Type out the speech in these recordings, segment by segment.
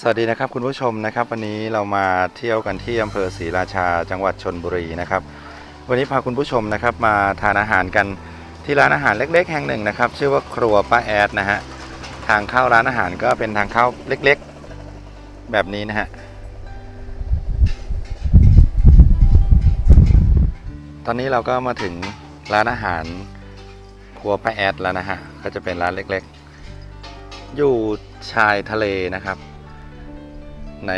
สวัสดีนะครับคุณผู้ชมนะครับ วันนี้เรามาเที่ยวกันที่อำเภอศรีราชาจังหวัดชนบุรีนะครับ วันนี้พาคุณผู้ชมนะครับมาทานอาหารกันที่ร้านอาหารเล็ก ๆ แห่งหนึ่งนะครับ ชื่อว่าครัวป้าแอดนะฮะทางเข้าร้านอาหารก็เป็นทางเข้าเล็กๆ แบบนี้นะฮะตอนนี้เราก็มาถึงร้านอาหารครัวป้าแอดแล้วนะฮะก็จะเป็นร้านเล็ก ๆ อยู่ชายทะเลนะครับ ใน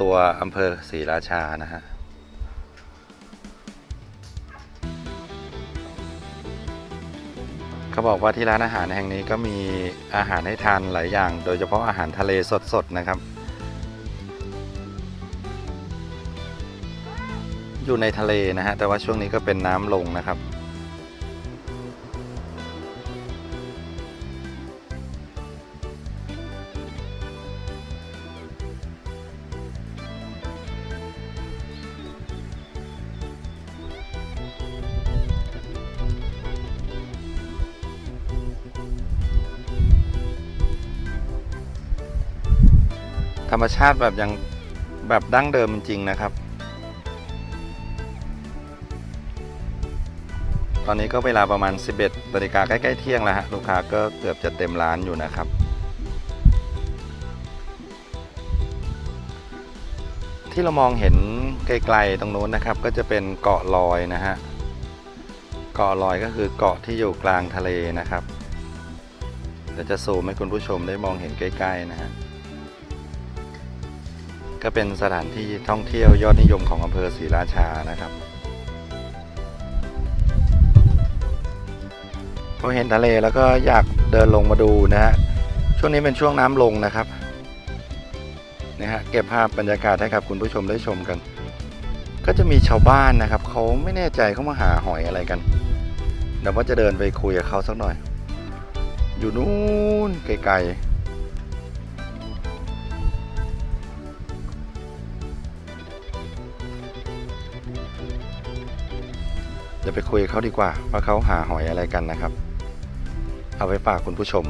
ตัวอำเภอศรีราชานะฮะเขาบอกว่าที่ร้านอาหารแห่งนี้ก็มีอาหารให้ทานหลายอย่าง โดยเฉพาะอาหารทะเลสดๆนะครับ อยู่ในทะเลนะฮะแต่ว่าช่วงนี้ก็เป็นน้ำลงนะครับ รรมชาติแบบยังแบบดั้งเดิมจริงๆนะครับ ตอนนี้ก็เวลาประมาณ 11นาฬิกาใกล้ๆเที่ยงแล้วฮะลูกค้าก็เกือบจะเต็มร้านอยู่นะครับ ที่เรามองเห็นไกลๆตรงนู้นนะครับ ก็จะเป็นเกาะลอยนะฮะเกาะลอยก็คือเกาะที่อยู่กลางทะเลนะครับเดี๋ยวจะซูมให้คุณผู้ชมได้มองเห็นใกล้ๆนะฮะ ก็เป็นสถานที่ท่องเที่ยวยอดนิยมของอำเภอศรีราชานะครับพอเห็นทะเลแล้วก็อยากเดินลงมาดูนะฮะช่วงนี้เป็นช่วงน้ำลงนะครับนะฮะเก็บภาพบรรยากาศให้กับคุณผู้ชมได้ชมกัน ก็จะมีชาวบ้านนะครับเขาไม่แน่ใจเขามาหาหอยอะไรกันเดี๋ยวว่าจะเดินไปคุยกับเขาสักหน่อย อยู่นู้นไกลๆ เดี๋ยวไปคุยเขาดีกว่าว่าเขาหาหอยอะไรกันนะครับ เอาไปฝากคุณผู้ชม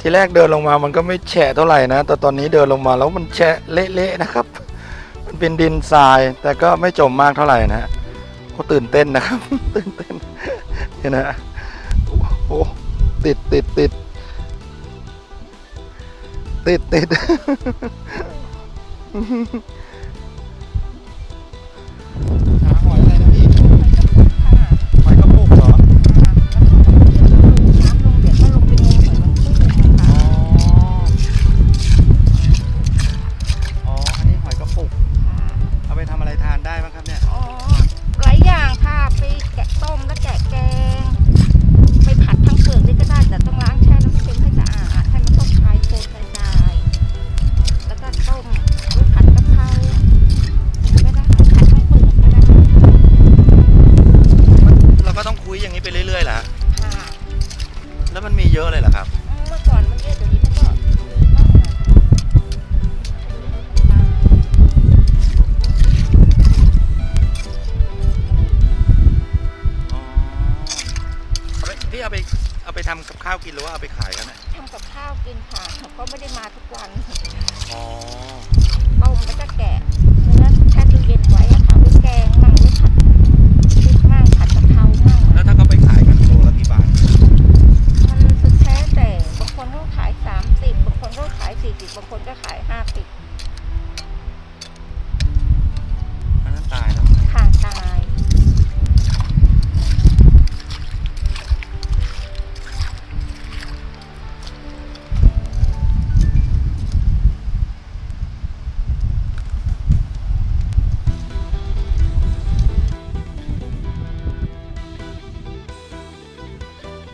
ที่แรกเดินลงมามันก็ไม่แฉะเท่าไหร่นะ แต่ตอนนี้เดินลงมาแล้วมันแฉะเละๆนะครับ มันเป็นดินทรายแต่ก็ไม่จมมากเท่าไหร่นะฮะโอ้ตื่นเต้นนะครับ ตื่นเต้นเนี่นะโอ้ติดติดติดติดติดาวกินค่ะเขาก็ไม่ได้มาทุกวันอ๋อต้มแล้วก็แกะแล้ว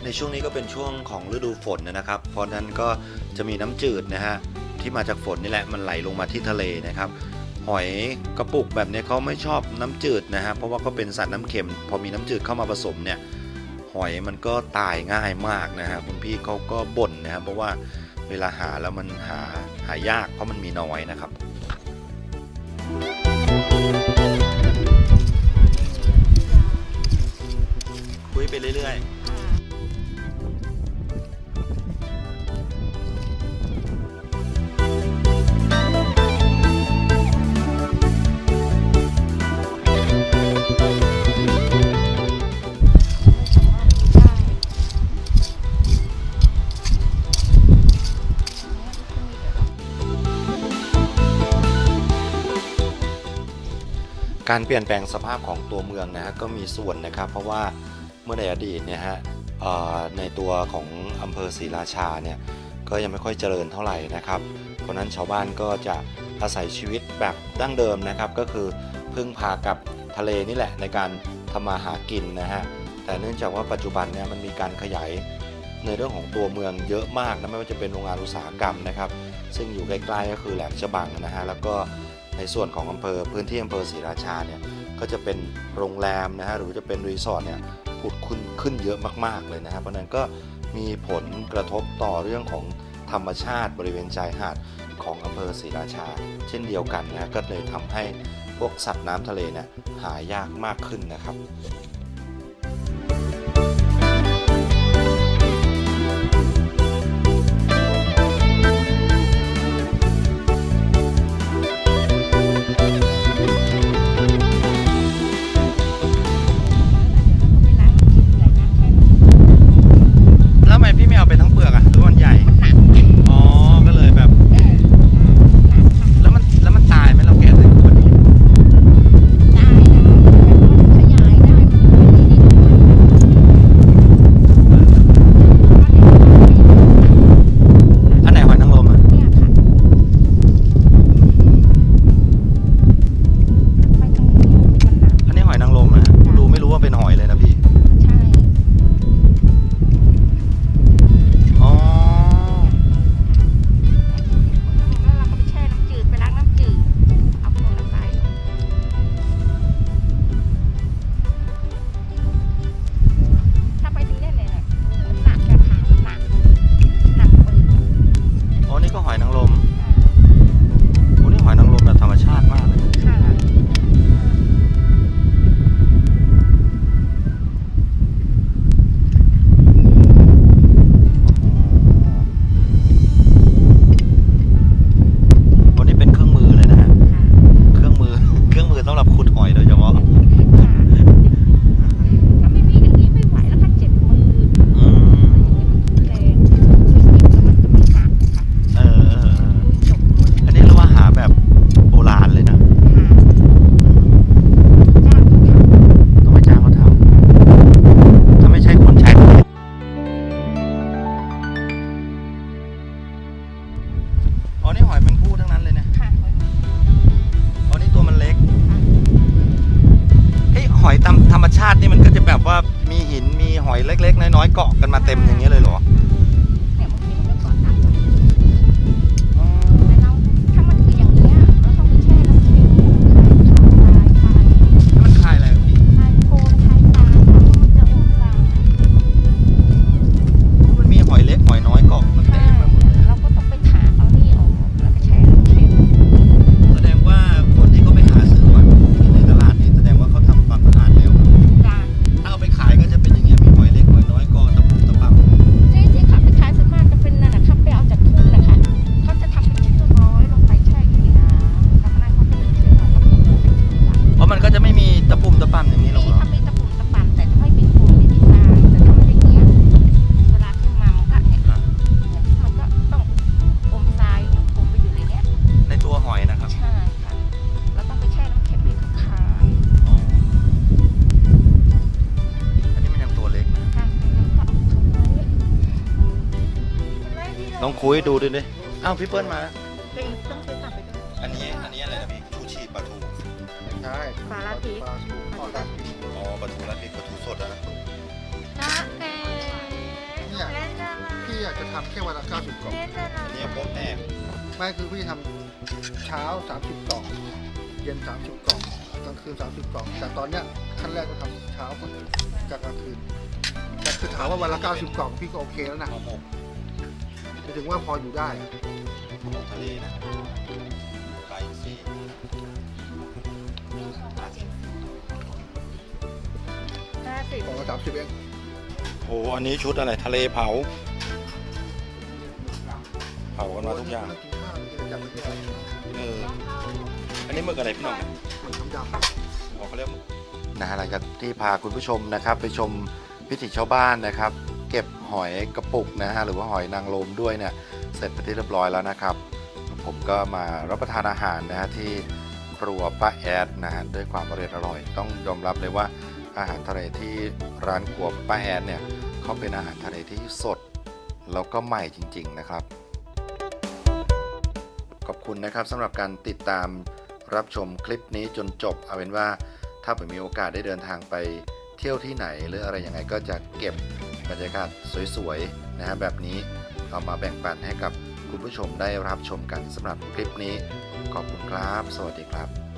ในช่วงนี้ก็เป็นช่วงของฤดูฝนนะครับ เพราะนั้นก็จะมีน้ำจืดนะฮะที่มาจากฝนนี่แหละมันไหลลงมาที่ทะเลนะครับหอยกระปุกแบบนี้เขาไม่ชอบน้ำจืดนะฮะเพราะว่าก็เป็นสัตว์น้ำเค็ม พอมีน้ำจืดเข้ามาผสมเนี่ยหอยมันก็ตายง่ายมากนะฮะคุณพี่เขาก็บ่นนะครับเพราะว่าเวลาหาแล้วมันหาหายากเพราะมันมีน้อยนะครับคุยไปเรื่อยๆ การเปลี่ยนแปลงสภาพของตัวเมืองนะฮะก็มีส่วนนะครับ เพราะว่าเมื่อในอดีตเนี่ยฮะในตัวของอำเภอศรีราชาเนี่ยก็ยังไม่ค่อยเจริญเท่าไหร่นะครับ เพราะฉะนั้นชาวบ้านก็จะอาศัยชีวิตแบบดั้งเดิมนะครับ ก็คือพึ่งพากับทะเลนี่แหละในการทำมาหากินนะฮะแต่เนื่องจากว่าปัจจุบันเนี่ยมันมีการขยายในเรื่องของตัวเมืองเยอะมากนะไม่ว่าจะเป็นโรงงานอุตสาหกรรมนะครับ ซึ่งอยู่ใกล้ๆก็คือแหลมฉบังนะฮะแล้วก็ ในส่วนของอำเภอพื้นที่อำเภอศรีราชาเนี่ยก็จะเป็นโรงแรมนะฮะหรือจะเป็นรีสอร์ทเนี่ยผุดขึ้นขึ้นเยอะมากๆเลยนะครับเพราะฉะนั้นก็มีผลกระทบต่อเรื่องของธรรมชาติบริเวณชายหาดของอำเภอศรีราชา เช่นเดียวกันนะฮะก็เลยทำให้พวกสัตว์น้ำทะเลเนี่ยหายากมากขึ้นนะครับ เล็กๆ น้อยๆเกาะกันมาเต็มอย่างเงี้ยเลยเหรอ ลองคุยดูดิดิอ้าวพี่เปิ้ลมาแล้วเป็นต้องซื้อกลับไปด้วยอันนี้อันนี้อะไรนะพี่ชูชีปลาทูใช่ปลาลาทีปลาปลาลาทีอ๋อปลาทูรัดพริกปลาทูสดอะนะจ้าเอ๋เนี่ยพี่อยากจะทำแค่วันละ90กล่องเล่นเลยนะอันนี้โป๊ะแตกไม่คือพี่ทำเช้า 30กล่องเย็น 30กล่องกลางคืน 30กล่องแต่ตอนเนี้ยขั้นแรกก็ทำเช้าก่อนกับกลางคืนแต่คือถามว่าวันละ90กล่องพี่ก็โอเคแล้วนะห่อหมก หมายถึงว่าพออยู่ได้ห่อหมกทะเลนะปลาอินทรีห้าสิบกล่องละ30เองโอ้อันนี้ชุดอะไรทะเลเผา เผากันมาทุกอย่าง กินข้าวเลยจับไปที่ไหนเออ อันนี้หมึกอะไรพี่หน้องเนี่ยเหมือนทำยำอ๋อเขาเรียกนะฮะหลังจากที่พาคุณผู้ชมนะครับ ไปชมวิถีชาวบ้านนะครับเก็บ หอยกระปุกนะฮะหรือว่าหอยนางรมด้วยเนี่ยเสร็จไปที่เรียบร้อยแล้วนะครับ ผมก็มารับประทานอาหารนะฮะที่ครัวป้าแอดนะฮะด้วยความอร่อยอร่อย ต้องยอมรับเลยว่าอาหารทะเลที่ร้านครัวป้าแอดเนี่ยเขาเป็นอาหารทะเลที่สดแล้วก็ใหม่จริง ๆนะครับ ขอบคุณนะครับสำหรับการติดตามรับชมคลิปนี้จนจบ เอาเป็นว่าถ้าผมมีโอกาสได้เดินทางไปเที่ยวที่ไหนหรืออะไรยังไงก็จะเก็บ บรรยากาศสวยๆนะฮะแบบนี้เอามาแบ่งปันให้กับคุณผู้ชมได้รับชมกันสำหรับคลิปนี้ ขอบคุณครับ สวัสดีครับ